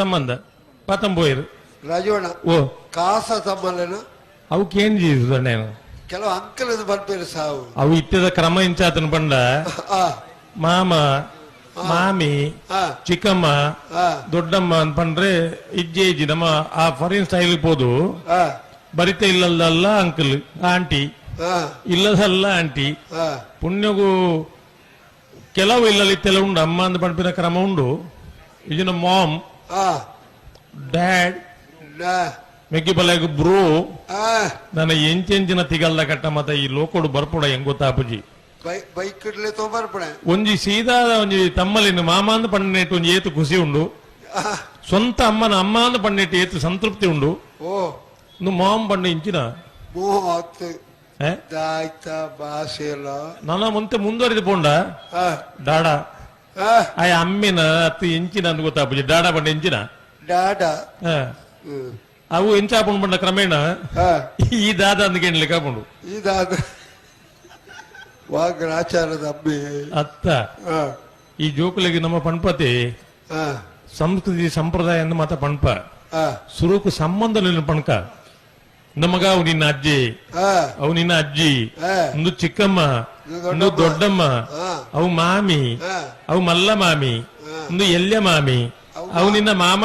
ಸಂಬಂಧ? ಪತ್ತೊಂಬೋಯರು ರಾಜೋಣ ಓ. ಕಾಸ ತಮ್ಮಲ್ಲನ ಅವಕ್ಕೆ ಏನ್ ಜೀವಿಸು ದಂಡೇನು ಕೆಲವು ಅಂಕಲದ ಬರ್ಪೇರು ಸಾವು. ಅವು ಇತ್ತದ ಕ್ರಮ ಇಂಚಾತನ ಬಂಡ ಮಾಮ ಮಾಮಿ ಚಿಕ್ಕಮ್ಮ ದೊಡ್ಡಮ್ಮ ಅನ್ಪಂಡ್ರೆ ಇಜ್ಜೆ ಇಜ್ಜಿ ನಮ್ಮ ಆ ಫಾರಿನ್ ಸ್ಟೈಲ್ ಪೋದು ಬರಿತ ಇಲ್ಲದಲ್ಲ ಅಂಕಲ್ ಆಂಟಿ ಇಲ್ಲದಲ್ಲ ಆಂಟಿ ಪುಣ್ಯಗೂ ಕೆಲವು ಇಲ್ಲಲ್ಲಿ ತೆಲ ಉಂಡು. ಅಮ್ಮ ಅಂತ ಪಂಪಿನ ಕ್ರಮ ಉಂಡು. ಇದನ್ನ ಮಾಮ್ ಡ್ಯಾಡ್ ನ- ಮೆಗ್ಗಿ ಬಲೆಗ್ ಬ್ರೋ ಆ, ನನ್ನ ಎಂಚೆಂಚಿನ ತಿಗಲ್ದ ಕಟ್ಟ ಮತ ಈ ಲೋಕೋಡು ಬರ್ಪುಡ ಹೆಂಗ್ ಗೊತ್ತಾಪುಜಿ ಬೈ- ಬೈಕ್ ಇಡ್ಲೆ ತೊಂಬರ್ಪಣೆ ಒಂಜಿ ಸೀದಾ ಒಂಜಿ ತಮ್ಮಲಿನ ಮಾಮ ಅಂತ ಪಂಡಿನೆಟ್ಟು ಒಂಜಿ ಏತು ಖುಷಿ ಉಂಡು ಸ್ವಂತ ಅಮ್ಮನ ಅಮ್ಮ ಅಂತ ಪಂಡಿನೆಟ್ಟು ಏತು ಸಂತೃಪ್ತಿ ಉಂಡು ಓ ನು ಮಾಮ್ ಪಂಡ ಇಂಚಿನ ಮೂವತ್ತು ಏ? ದಾಯ್ತ ಭಾಷೆ ಎಲ್ಲ ನನ್ನ ಮುಂತೆ ಮುಂದುವರಿದು ಪೋಂಡ ಆ, ಡಾಡ ಆ, ಆ ಅಮ್ಮಿನ ಅತ್ತು ಎಂಚಿನ ಅಂತ ಗೊತ್ತಾಪುಜಿ ಡಾಡ ಪಂಡ ಎಂಚಿನ ಡಾಡ ಆ. ಹ್ಮ್. ಅವು ಎಂಚಾಪುಂಡು ಪಂಡ ಕ್ರಮೇಣ ಆ, ಈ ದಾದ ಅಂದ್ ಕೇಳಲಿಕ್ಕೆ ಪುಂಡು ಇದಾದ ವಾಗ್ರಾಚಾರದ ಅಬ್ಬಿ ಅತ್ತ ಆ, ಈ ಜೋಕುಲಿಗೆ ನಮ್ಮ ಪಣಪತಿ ಆ, ಸಂಸ್ಕೃತಿ ಸಂಪ್ರದಾಯ ಅಂದ ಮಾತ ಪಣಪ ಆ, ಸುರುಕು ಸಂಬಂಧ ಪಣಕ ನಮಗ ಅವು ನಿನ್ನ ಅಜ್ಜಿ ಆ, ಅವು ನಿನ್ನ ಅಜ್ಜಿ ಆ, ಒಂದು ಚಿಕ್ಕಮ್ಮ ಒಂದು ದೊಡ್ಡಮ್ಮ ಆ, ಅವು ಮಾಮಿ. ಅವು ಮಲ್ಲ ಮಾಮಿ ಒಂದು ಎಲ್ಯ ಮಾಮಿ ಅವು ನಿನ್ನ ಮಾಮ